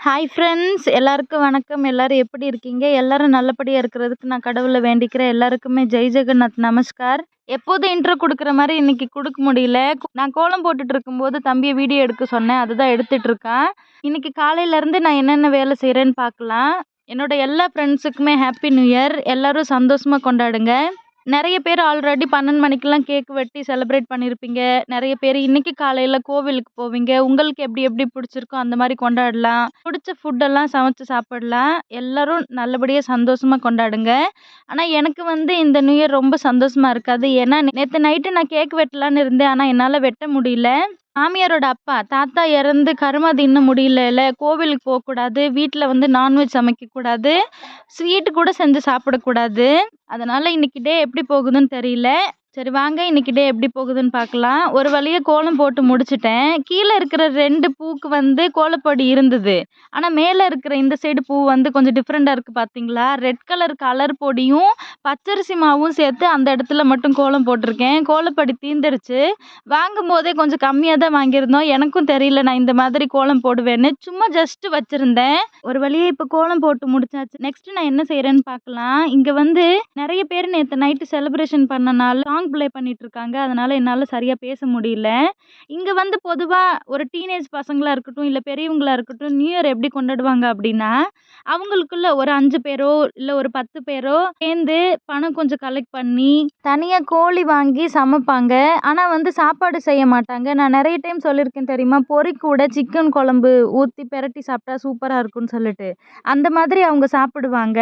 Hi friends எல்லாருக்கும் வணக்கம். எல்லோரும் எப்படி இருக்கீங்க? எல்லோரும் நல்லபடியாக இருக்கிறதுக்கு நான் கடவுளை வேண்டிக்கிறேன். எல்லாருக்குமே ஜெய் ஜெகநாத் நமஸ்கார். எப்போதும் இன்ட்ரோ கொடுக்குற மாதிரி இன்னைக்கு கொடுக்க முடியல. நான் கோலம் போட்டுட்டு இருக்கும்போது தம்பியை வீடியோ எடுக்க சொன்னேன். அதுதான் எடுத்துட்டு இருக்கேன். இன்னைக்கு காலையிலேருந்து நான் என்னென்ன வேலை செய்கிறேன்னு பார்க்கலாம். என்னோட எல்லா ஃப்ரெண்ட்ஸுக்குமே ஹாப்பி நியூ இயர் எல்லோரும் சந்தோஷமாக கொண்டாடுங்க. நிறைய பேர் ஆல்ரெடி பன்னெண்டு மணிக்கெல்லாம் கேக் வெட்டி செலிப்ரேட் பண்ணியிருப்பீங்க நிறைய பேர் இன்னைக்கு காலையில் கோவிலுக்கு போவீங்க. உங்களுக்கு எப்படி எப்படி பிடிச்சிருக்கோ அந்த மாதிரி கொண்டாடலாம். பிடிச்ச ஃபுட்டெல்லாம் சமைச்சு சாப்பிடலாம். எல்லாரும் நல்லபடியாக சந்தோஷமாக கொண்டாடுங்க. ஆனால் எனக்கு வந்து இந்த நியூ இயர் ரொம்ப சந்தோஷமாக இருக்காது. ஏன்னா நேற்று நைட்டு நான் கேக் வெட்டலான்னு இருந்தேன். ஆனால் என்னால் வெட்ட முடியல. மாமியாரோட அப்பா தாத்தா இறந்து கருமாதி இன்னும் முடியலல்ல கோவிலுக்கு போகக்கூடாது வீட்டில் வந்து நான்வெஜ் சமைக்கக்கூடாது ஸ்வீட்டு கூட செஞ்சு சாப்பிடக்கூடாது அதனால் இன்னைக்கு டே எப்படி போகுதுன்னு தெரியல. சரி வாங்க. இன்னைக்கு டே எப்படி போகுதுன்னு பார்க்கலாம். ஒரு வழியாக கோலம் போட்டு முடிச்சிட்டேன். கீழே இருக்கிற ரெண்டு பூக்கு வந்து கோலப்பொடி இருந்தது. ஆனால் மேலே இருக்கிற இந்த சைடு பூ வந்து கொஞ்சம் டிஃப்ரெண்ட்டாக இருக்குது பார்த்தீங்களா ரெட் கலர் கலர் பொடியும் பச்சரிசி மாவும் சேர்த்து அந்த இடத்துல மட்டும் கோலம் போட்டிருக்கேன். கோலப்பொடி தீந்துருச்சு. வாங்கும் போதே கொஞ்சம் கம்மியாக தான் வாங்கியிருந்தோம். எனக்கும் தெரியல நான் இந்த மாதிரி கோலம் போடுவேன்னு. சும்மா ஜஸ்ட்டு வச்சுருந்தேன். ஒரு வழியாக இப்போ கோலம் போட்டு முடிச்சாச்சு. நெக்ஸ்ட் நான் என்ன செய்கிறேன்னு பார்க்கலாம். இங்கே வந்து நிறைய பேர் நேற்று நைட்டு செலிப்ரேஷன் பண்ணனால சாங் ப்ளே பண்ணிகிட்ருக்காங்க அதனால் என்னால் சரியாக பேச முடியல. இங்கே வந்து பொதுவாக ஒரு டீனேஜ் பசங்களாக இருக்கட்டும் இல்லை பெரியவங்களா இருக்கட்டும் நியூ இயர் எப்படி கொண்டாடுவாங்க அப்படின்னா அவங்களுக்குள்ள ஒரு அஞ்சு பேரோ இல்லை ஒரு பத்து பேரோ சேர்ந்து பணம் கொஞ்சம் கலெக்ட் பண்ணி தனியாக கோழி வாங்கி சமைப்பாங்க. ஆனால் வந்து சாப்பாடு செய்ய மாட்டாங்க. நான் நிறைய டைம் சொல்லியிருக்கேன் தெரியுமா? பொறி கூட சிக்கன் குழம்பு ஊற்றி பெரட்டி சாப்பிட்டா சூப்பராக இருக்கும்னு சொல்லிட்டு. அந்த மாதிரி அவங்க சாப்பிடுவாங்க.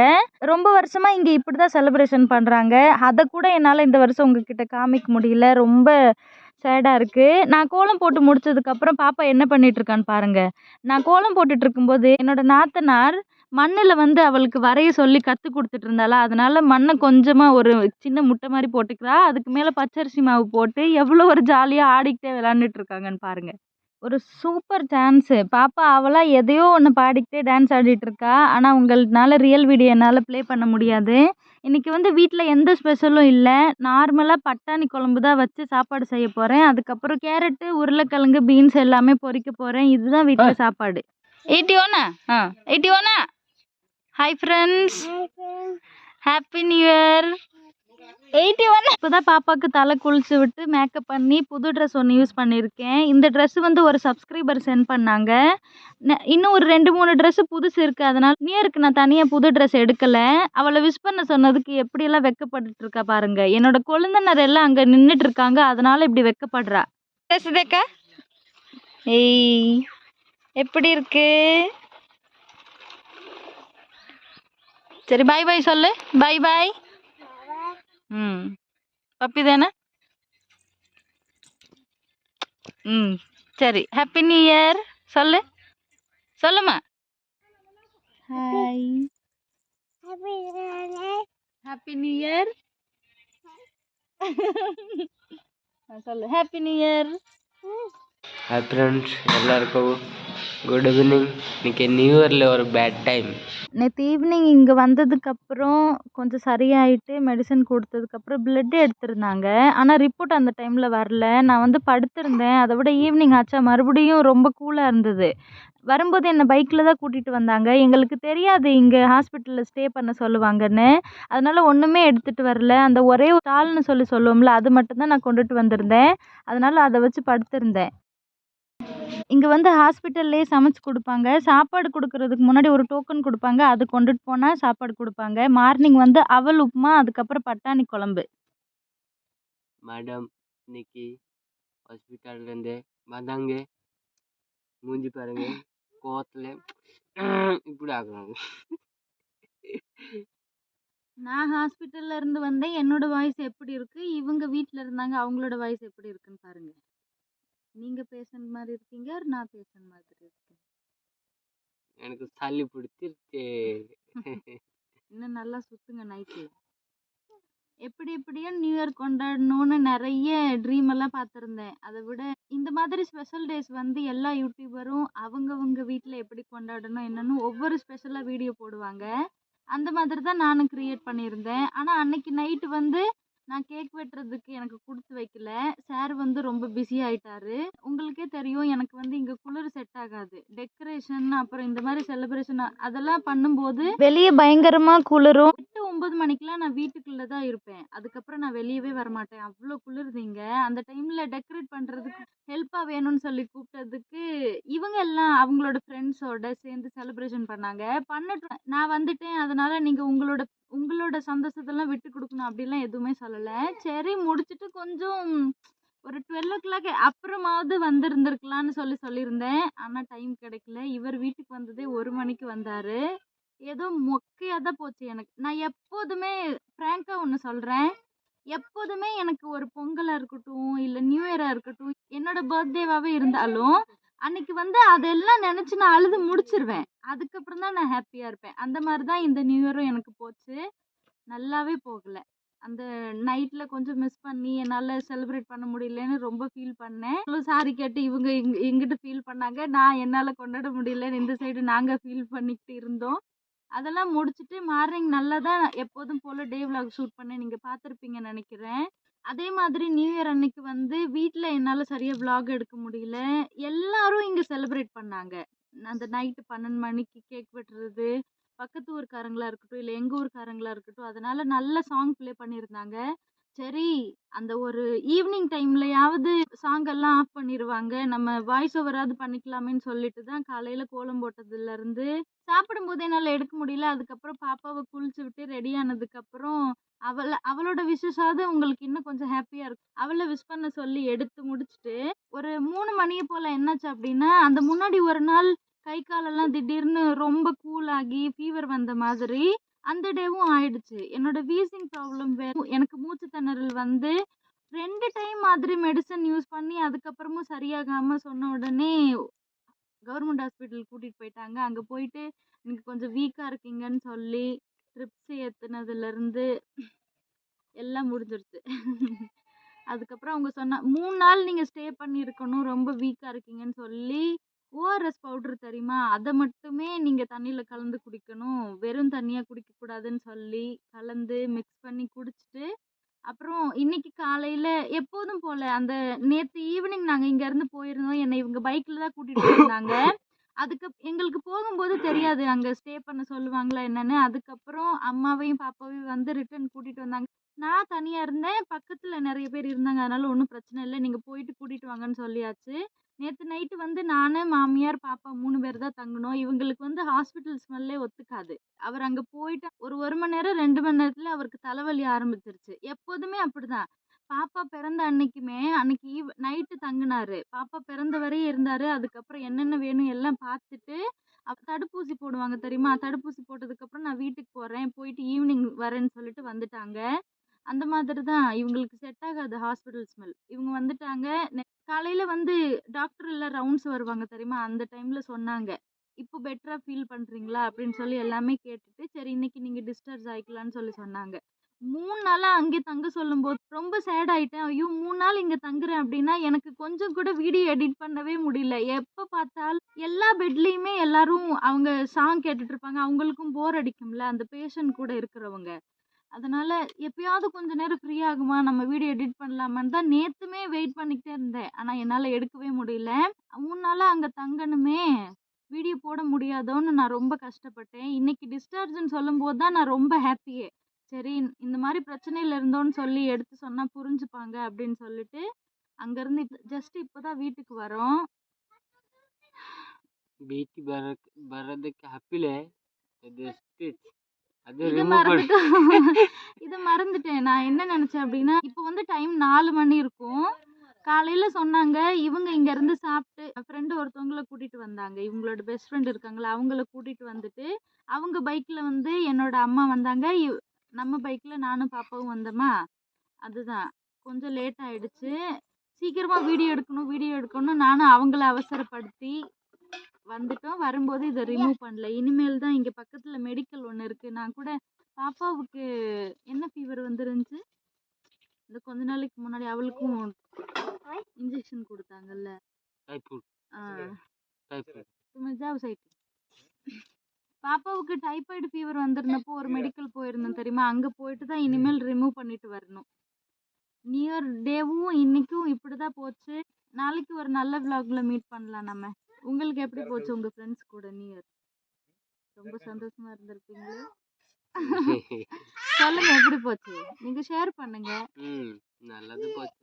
ரொம்ப வருஷமாக இங்கே இப்படி தான் செலிப்ரேஷன் பண்ணுறாங்க அதை கூட என்னால் இந்த வருஷம் உங்ககிட்ட காமிக்க முடியல. ரொம்ப சேடாக இருக்குது நான் கோலம் போட்டு முடிச்சதுக்கப்புறம் பாப்பா என்ன பண்ணிகிட்ருக்கான்னு பாருங்கள் நான் கோலம் போட்டுட்ருக்கும்போது என்னோடய என்னோட நாத்தனார் மண்ணில் வந்து அவளுக்கு வரைய சொல்லி கற்றுக் கொடுத்துட்டு இருந்தாளா? அதனால் மண்ணை கொஞ்சமாக ஒரு சின்ன முட்டை மாதிரி போட்டுக்கிறா. அதுக்கு மேலே பச்சரிசி மாவு போட்டு எவ்வளோ ஒரு ஜாலியாக ஆடிக்கிட்டே விளாண்டுட்டு இருக்காங்கன்னு ஒரு சூப்பர் டான்ஸு. பாப்பா அவளாக எதையோ ஒன்று பாடிக்கிட்டே டான்ஸ் ஆடிட்டு இருக்கா. ஆனால் உங்கள்னால ரியல் வீடியோ என்னால் ப்ளே பண்ண முடியாது. இன்றைக்கி வந்து வீட்டில் எந்த ஸ்பெஷலும் இல்லை. நார்மலாக பட்டாணி குழம்பு தான் வச்சு சாப்பாடு செய்ய போகிறேன் அதுக்கப்புறம் கேரட்டு உருளைக்கிழங்கு பீன்ஸ் எல்லாமே பொரிக்க போகிறேன் இதுதான் வீட்டில் சாப்பாடு. எயிட்டி ஒன்னா ஆ எயிட்டி ஒன்னா hi friends happy new year eighty one இப்போ தான் பாப்பாவுக்கு தலை குளிச்சு விட்டு மேக்கப் பண்ணி புது ட்ரெஸ் ஒன்று யூஸ் பண்ணியிருக்கேன் இந்த ட்ரெஸ் வந்து ஒரு சப்ஸ்கிரைபர் சென்ட் பண்ணாங்க. இன்னும் ஒரு ரெண்டு மூணு ட்ரெஸ்ஸு புதுசு இருக்குது அதனால் நியூ இயருக்கு நான் தனியாக புது ட்ரெஸ் எடுக்கலை. அவளை விஷ் பண்ண சொன்னதுக்கு எப்படியெல்லாம் வெக்கப்பட்டுட்டு இருக்கா பாருங்க. என்னோட கொழுந்தனர் எல்லாம் அங்கே நின்றுட்டு இருக்காங்க. அதனால இப்படி வெக்கப்படுறா. ட்ரெஸ் தேக்கா ஏய் எப்படி இருக்கு? சரி பாய் பாய் சொல்லு. பாய் பாய் ம். பப்பி தானே ம். சரி. ஹாப்பி நியூ இயர் சொல்லு. சொல்லுமா. ஹாய் ஹாப்பி நியூ இயர் சொல்லு. Happy new year hi friends எல்லாருக்கும் குட் ஈவினிங் இன்னைக்கு நியூ இயரில் ஒரு பேட் டைம் நேற்று ஈவினிங் இங்கே வந்ததுக்கப்புறம் கொஞ்சம் சரியாயிட்டு மெடிசன் கொடுத்ததுக்கப்புறம் பிளட் எடுத்திருந்தாங்க. ஆனால் ரிப்போர்ட் அந்த டைமில் வரல. நான் வந்து படுத்திருந்தேன். அதை விட ஈவினிங் ஆச்சா? மறுபடியும் ரொம்ப கூலாக இருந்தது. வரும்போது என்னை பைக்கில் தான் கூட்டிகிட்டு வந்தாங்க. எங்களுக்கு தெரியாது இங்கே ஹாஸ்பிட்டலில் ஸ்டே பண்ண சொல்லுவாங்கன்னு. அதனால் ஒன்றுமே எடுத்துகிட்டு வரல. அந்த ஒரே ஒரு சொல்லி சொல்லுவோம்ல அது மட்டும்தான் நான் கொண்டுட்டு வந்திருந்தேன். அதனால் அதை வச்சு படுத்திருந்தேன். இங்கே வந்து ஹாஸ்பிட்டல்லே சமைச்சு கொடுப்பாங்க. சாப்பாடு கொடுக்கறதுக்கு முன்னாடி ஒரு டோக்கன் கொடுப்பாங்க. அது கொண்டுட்டு போனால் சாப்பாடு கொடுப்பாங்க. மார்னிங் வந்து அவல் உப்புமா அதுக்கப்புறம் பட்டாணி குழம்பு. மேடம் இன்னைக்கு ஹாஸ்பிட்டல்லேருந்து வந்தாங்க. மூஞ்சி பாருங்க. கோவத்தில் இப்படி ஆகுறாங்க. நான் ஹாஸ்பிட்டல்ல இருந்து வந்தேன். என்னோட வாய்ஸ் எப்படி இருக்கு? இவங்க வீட்டில் இருந்தாங்க. அவங்களோட வாய்ஸ் எப்படி இருக்குன்னு பாருங்க. நீங்க பேசுன மாதிரி இருக்கீங்க? நான் பேசுன மாதிரி இருக்கேன்? எனக்கு சளி பிடிச்சிருச்சு. இன்னும் நல்லா சுத்துங்க நைட்டு எப்படி எப்படியோ நியூ இயர் கொண்டாடணும்னு நிறைய ட்ரீம் எல்லாம் பார்த்துருந்தேன். அதை விட இந்த மாதிரி ஸ்பெஷல் டேஸ் வந்து எல்லா யூடியூபரும் அவங்கவங்க வீட்டில் எப்படி கொண்டாடணும் என்னன்னு ஒவ்வொரு ஸ்பெஷலாக வீடியோ போடுவாங்க. அந்த மாதிரி தான் நானும் க்ரியேட் பண்ணியிருந்தேன். ஆனால் அன்னைக்கு நைட்டு வந்து நான் கேக் வெட்டுறதுக்கு எனக்கு கொடுத்து வைக்கல. சார் வந்து ரொம்ப பிஸி ஆயிட்டாரு. உங்களுக்கே தெரியும் எனக்கு வந்து இங்க குளிர் செட் ஆகாது. டெக்கரேஷன் அப்புறம் இந்த மாதிரி செலிப்ரேஷன் அதெல்லாம் பண்ணும்போது வெளியே பயங்கரமா குளிரும். எட்டு ஒன்பது மணிக்கெல்லாம் நான் வீட்டுக்குள்ள தான் இருப்பேன். அதுக்கப்புறம் நான் வெளியவே வரமாட்டேன். அவ்வளோ குளிருதுங்க அந்த டைம்ல டெக்கரேட் பண்றதுக்கு ஹெல்ப்பா வேணும்னு சொல்லி கூப்பிட்டதுக்கு இவங்க எல்லாம் அவங்களோட ஃப்ரெண்ட்ஸோட சேர்ந்து செலிப்ரேஷன் பண்ணாங்க. பண்ணட்டும். நான் வந்துட்டேன். அதனால நீங்க உங்களோட உங்களோட சந்தோஷத்தெல்லாம் விட்டு கொடுக்கணும் அப்படிலாம் எதுவுமே சொல்லலை. சரி முடிச்சுட்டு கொஞ்சம் ஒரு டுவெல் ஓ கிளாக் அப்புறமாவது வந்திருந்திருக்கலாம்னு சொல்லி சொல்லியிருந்தேன். ஆனால் டைம் கிடைக்கல. இவர் வீட்டுக்கு வந்ததே ஒரு மணிக்கு வந்தார். ஏதோ மொக்கையாக தான் போச்சு எனக்கு. நான் எப்போதுமே ஃப்ராங்காக ஒன்று சொல்கிறேன் எப்போதுமே எனக்கு ஒரு பொங்கலாக இருக்கட்டும் இல்லை நியூ இயராக இருக்கட்டும் என்னோட பர்த்டேவாகவே இருந்தாலும் அன்னைக்கு வந்து அதெல்லாம் நினச்சி நான் அழுது முடிச்சிருவேன். அதுக்கப்புறம் தான் நான் ஹாப்பியாக இருப்பேன். அந்த மாதிரி தான் இந்த நியூ இயரும் எனக்கு போச்சு. நல்லாவே போகலை. அந்த நைட்டில் கொஞ்சம் மிஸ் பண்ணி என்னால் செலிப்ரேட் பண்ண முடியலன்னு ரொம்ப ஃபீல் பண்ணேன். சாரி கேட்டு இவங்க இங்க எங்கிட்ட ஃபீல் பண்ணாங்க. நான் என்னால் கொண்டாட முடியலன்னு இந்த சைடு நாங்கள் ஃபீல் பண்ணிக்கிட்டு இருந்தோம். அதெல்லாம் முடிச்சுட்டு மார்னிங் நல்லா தான் எப்போதும் போல் டே விலாக் ஷூட் பண்ணேன் நீங்கள் பார்த்துருப்பீங்கன்னு நினைக்கிறேன். அதே மாதிரி நியூ இயர் அன்னைக்கு வந்து வீட்டில் என்னால் சரியாக vlog எடுக்க முடியல. எல்லாரும் இங்கே செலிப்ரேட் பண்ணாங்க. அந்த நைட்டு பன்னெண்டு மணிக்கு கேக் வெட்டுறது பக்கத்து ஊர்க்காரங்களா இருக்கட்டும் இல்லை எங்கள் ஊர்க்காரங்களா இருக்கட்டும் அதனால நல்ல சாங் ப்ளே பண்ணியிருந்தாங்க. சரி அந்த ஒரு ஈவினிங் டைம்லயாவது சாங் எல்லாம் ஆஃப் பண்ணிடுவாங்க நம்ம வாய்ஸ் ஓவராவது பண்ணிக்கலாமேன்னு சொல்லிட்டு தான் காலையில் கோலம் போட்டதுலேருந்து சாப்பிடும்போது என்னால் எடுக்க முடியல. அதுக்கப்புறம் பாப்பாவை குளிச்சு விட்டு ரெடி ஆனதுக்கப்புறம் அவளை அவளோட விஷஸாவது உங்களுக்கு இன்னும் கொஞ்சம் ஹாப்பியாக இருக்கும். அவளை விஷ் பண்ண சொல்லி எடுத்து முடிச்சுட்டு ஒரு மூணு மணியை போல் என்னாச்சு அப்படின்னா அந்த முன்னாடி ஒரு நாள் கை காலெல்லாம் திடீர்னு ரொம்ப கூல் ஆகி ஃபீவர் வந்த மாதிரி அந்த டேவும் ஆயிடுச்சு. என்னோட வீசிங் ப்ராப்ளம் எனக்கு மூச்சு திணறல் வந்து ரெண்டு டைம் மாதிரி மெடிசன் யூஸ் பண்ணி அதுக்கப்புறமும் சரியாகாமல் சொன்ன உடனே கவர்மெண்ட் ஹாஸ்பிட்டல் கூட்டிகிட்டு போயிட்டாங்க. அங்கே போயிட்டு எனக்கு கொஞ்சம் வீக்காக இருக்கீங்கன்னு சொல்லி ட்ரிப்ஸ் ஏற்றுனதுலேருந்து எல்லாம் முடிஞ்சிருச்சு. அதுக்கப்புறம் அவங்க சொன்ன மூணு நாள் நீங்கள் ஸ்டே பண்ணியிருக்கணும். ரொம்ப வீக்காக இருக்கீங்கன்னு சொல்லி ஓஆர்எஸ் பவுடர் தெரியுமா? அதை மட்டுமே நீங்கள் தண்ணியில் கலந்து குடிக்கணும். வெறும் தண்ணியாக குடிக்கக்கூடாதுன்னு சொல்லி கலந்து மிக்ஸ் பண்ணி குடிச்சிட்டு அப்புறம் இன்னைக்கு காலையில் எப்போதும் போல அந்த நேற்று ஈவினிங் நாங்கள் இங்கேருந்து போயிருந்தோம். என்னை இவங்க பைக்கில் தான் கூட்டிகிட்டு போயிருந்தாங்க அதுக்கு எங்களுக்கு போகும்போது தெரியாது. அங்கே ஸ்டே பண்ண சொல்லுவாங்களா என்னன்னு. அதுக்கப்புறம் அம்மாவையும் பாப்பாவையும் வந்து ரிட்டர்ன் கூட்டிகிட்டு வந்தாங்க. நான் தனியாக இருந்தேன். பக்கத்தில் நிறைய பேர் இருந்தாங்க. அதனால ஒன்றும் பிரச்சனை இல்லை. நீங்கள் போயிட்டு கூட்டிகிட்டு வாங்கன்னு சொல்லியாச்சு. நேற்று நைட்டு வந்து நானு, மாமியார் பாப்பா மூணு பேர் தான் தங்கினோம். இவங்களுக்கு வந்து ஹாஸ்பிட்டல் ஸ்மெல்லே ஒத்துக்காது. அவர் அங்கே போயிட்டு ஒரு ஒரு மணி நேரம் ரெண்டு மணி நேரத்தில் அவருக்கு தலைவலி ஆரம்பிச்சிருச்சு. எப்போதுமே அப்படிதான். பாப்பா பிறந்த அன்னைக்குமே அன்னைக்கு ஈவ் நைட்டு தங்கினாரு. பாப்பா பிறந்த வரையும் இருந்தார். அதுக்கப்புறம் என்னென்ன வேணும் எல்லாம் பார்த்துட்டு அப்ப தடுப்பூசி போடுவாங்க தெரியுமா? தடுப்பூசி போட்டதுக்கப்புறம் நான் வீட்டுக்கு போகிறேன் போயிட்டு ஈவினிங் வரேன்னு சொல்லிட்டு வந்துட்டாங்க. அந்த மாதிரி தான் இவங்களுக்கு செட் ஆகாது ஹாஸ்பிட்டல் ஸ்மெல் இவங்க வந்துட்டாங்க. காலையில் வந்து டாக்டர் எல்லாம் ரவுண்ட்ஸ் வருவாங்க தெரியுமா? அந்த டைமில் சொன்னாங்க. இப்போ பெட்டராக ஃபீல் பண்ணுறீங்களா அப்படின்னு சொல்லி எல்லாமே கேட்டுட்டு சரி இன்னைக்கு நீங்கள் டிஸ்டர்ப் ஆகிக்கலான்னு சொல்லி சொன்னாங்க. மூணு நாளாக அங்கே தங்க சொல்லும்போது ரொம்ப சேட் ஆகிட்டேன் ஐயோ மூணு நாள் இங்கே தங்குறேன் அப்படின்னா எனக்கு கொஞ்சம் கூட வீடியோ எடிட் பண்ணவே முடியல. எப்போ பார்த்தாலும் எல்லா பெட்லேயுமே எல்லாரும் அவங்க சாங் கேட்டுட்டு இருப்பாங்க. அவங்களுக்கும் போர் அடிக்கும்ல. அந்த பேஷண்ட் கூட இருக்கிறவங்க. அதனால் எப்பயாவது கொஞ்ச நேரம் ஃப்ரீ ஆகுமா? நம்ம வீடியோ எடிட் பண்ணலாமான்னு தான் நேற்றுமே வெயிட் பண்ணிக்கிட்டே இருந்தேன். ஆனால் என்னால் எடுக்கவே முடியல. மூணு நாளாக அங்கே தங்கணுமே. வீடியோ போட முடியாதோன்னு நான் ரொம்ப கஷ்டப்பட்டேன். இன்னைக்கு டிஸ்சார்ஜ்னு சொல்லும்போது தான் நான் ரொம்ப ஹாப்பியே சரி இந்த மாதிரி பிரச்சனையில் இருந்தோன்னு சொல்லி எடுத்து சொன்னால் புரிஞ்சுப்பாங்க அப்படின்னு சொல்லிட்டு அங்கேருந்து இப்போ ஜஸ்ட் இப்போ தான் வீட்டுக்கு வரோம். வீட்டுக்கு வர வர்றதுக்கு ஹப்பில் இது மறந்துட்டேன் இது மறந்துட்டேன். நான் என்ன நினைச்சேன் அப்படின்னா இப்போ வந்து டைம் நாலு மணி இருக்கும். காலையில சொன்னாங்க இவங்க இங்க இருந்து சாப்பிட்டு ஃப்ரெண்டு ஒருத்தவங்கள கூட்டிட்டு வந்தாங்க. இவங்களோட பெஸ்ட் ஃப்ரெண்ட் இருக்காங்களா அவங்கள கூட்டிட்டு வந்துட்டு அவங்க பைக்ல வந்து என்னோட அம்மா வந்தாங்க. நம்ம பைக்ல நானும் பாப்பாவும் வந்தோமா? அதுதான். கொஞ்சம் லேட் ஆயிடுச்சு. சீக்கிரமா வீடியோ எடுக்கணும் வீடியோ எடுக்கணும்னு நானும் அவங்கள அவசரப்படுத்தி வந்துட்டோம். வரும்போது இதை ரிமூவ் பண்ணல. இனிமேல் தான் இங்கே பக்கத்தில் மெடிக்கல் ஒன்று இருக்குது நான் கூட பாப்பாவுக்கு என்ன ஃபீவர் வந்துருந்துச்சு? இந்த கொஞ்ச நாளைக்கு முன்னாடி அவளுக்கும் இன்ஜெக்ஷன் கொடுத்தாங்கல்ல. பாப்பாவுக்கு டைபாய்டு ஃபீவர் வந்திருந்தப்போ ஒரு மெடிக்கல் போயிருந்தேன் தெரியுமா? அங்கே போயிட்டு தான் இனிமேல் ரிமூவ் பண்ணிட்டு வரணும். நியூ இயர் டேவும் இன்னைக்கும் இப்படி தான் போச்சு. நாளைக்கு ஒரு நல்ல விலாகில் மீட் பண்ணலாம் நம்ம. உங்களுக்கு எப்படி போச்சு உங்கள் ஃப்ரெண்ட்ஸ் கூட நியூ இயர் ரொம்ப சந்தோஷமா இருந்திருப்பீங்களே. சொல்லுங்க எப்படி போச்சு? நீங்க ஷேர் பண்ணுங்க. ம் நல்லது போச்சு.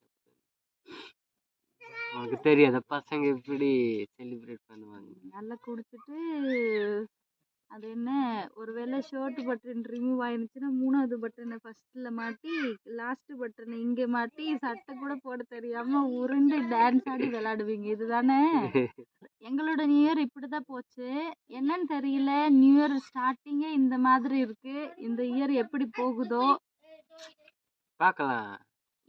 உனக்கு தெரியாத பசங்க எப்படி செலிப்ரேட் பண்ணுவாங்க? நல்லா குடிச்சிட்டு அது என்ன ஒருவேளை ஷர்ட் பட்டன் ரிமூவ் ஆயிருந்துச்சுன்னா மூணாவது பட்டனை ஃபர்ஸ்ட்ல மாட்டி லாஸ்ட் பட்டனை இங்கே மாட்டி சட்டை கூட போட தெரியாம உருண்டு டான்ஸ் ஆடி விளையாடுவீங்க. இதுதானே? எங்களோட நியூ இயர் இப்படி தான் போச்சு. என்னன்னு தெரியல. நியூ இயர் ஸ்டார்டிங்கே இந்த மாதிரி இருக்கு. இந்த இயர் எப்படி போகுதோ. பார்க்கலாம்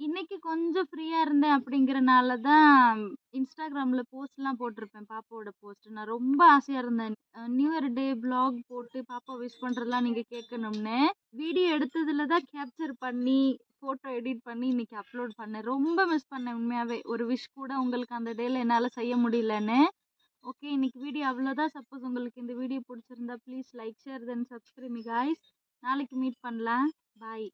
இன்னைக்கு கொஞ்சம் ஃப்ரீயாக இருந்தேன் அப்படிங்கிறனால தான் இன்ஸ்டாகிராமில் போஸ்ட்லாம் போட்டிருப்பேன் பாப்பாவோட போஸ்ட். நான் ரொம்ப ஆசையாக இருந்தேன். நியூ இயர் டே vlog போட்டு பாப்பா விஷ் பண்ணுறதெல்லாம் நீங்கள் கேட்கணும்னு. வீடியோ எடுத்ததில் தான் கேப்சர் பண்ணி ஃபோட்டோ எடிட் பண்ணி இன்னைக்கு அப்லோட் பண்ணேன். ரொம்ப மிஸ் பண்ணேன் உண்மையாகவே ஒரு விஷ் கூட உங்களுக்கு அந்த டேயில் என்னால் செய்ய முடியலன்னு. ஓகே இன்னைக்கு வீடியோ அவ்வளோதான் சப்போஸ் உங்களுக்கு இந்த வீடியோ பிடிச்சிருந்தா please like share then subscribe guys நாளைக்கு மீட் பண்ணலாம். பாய்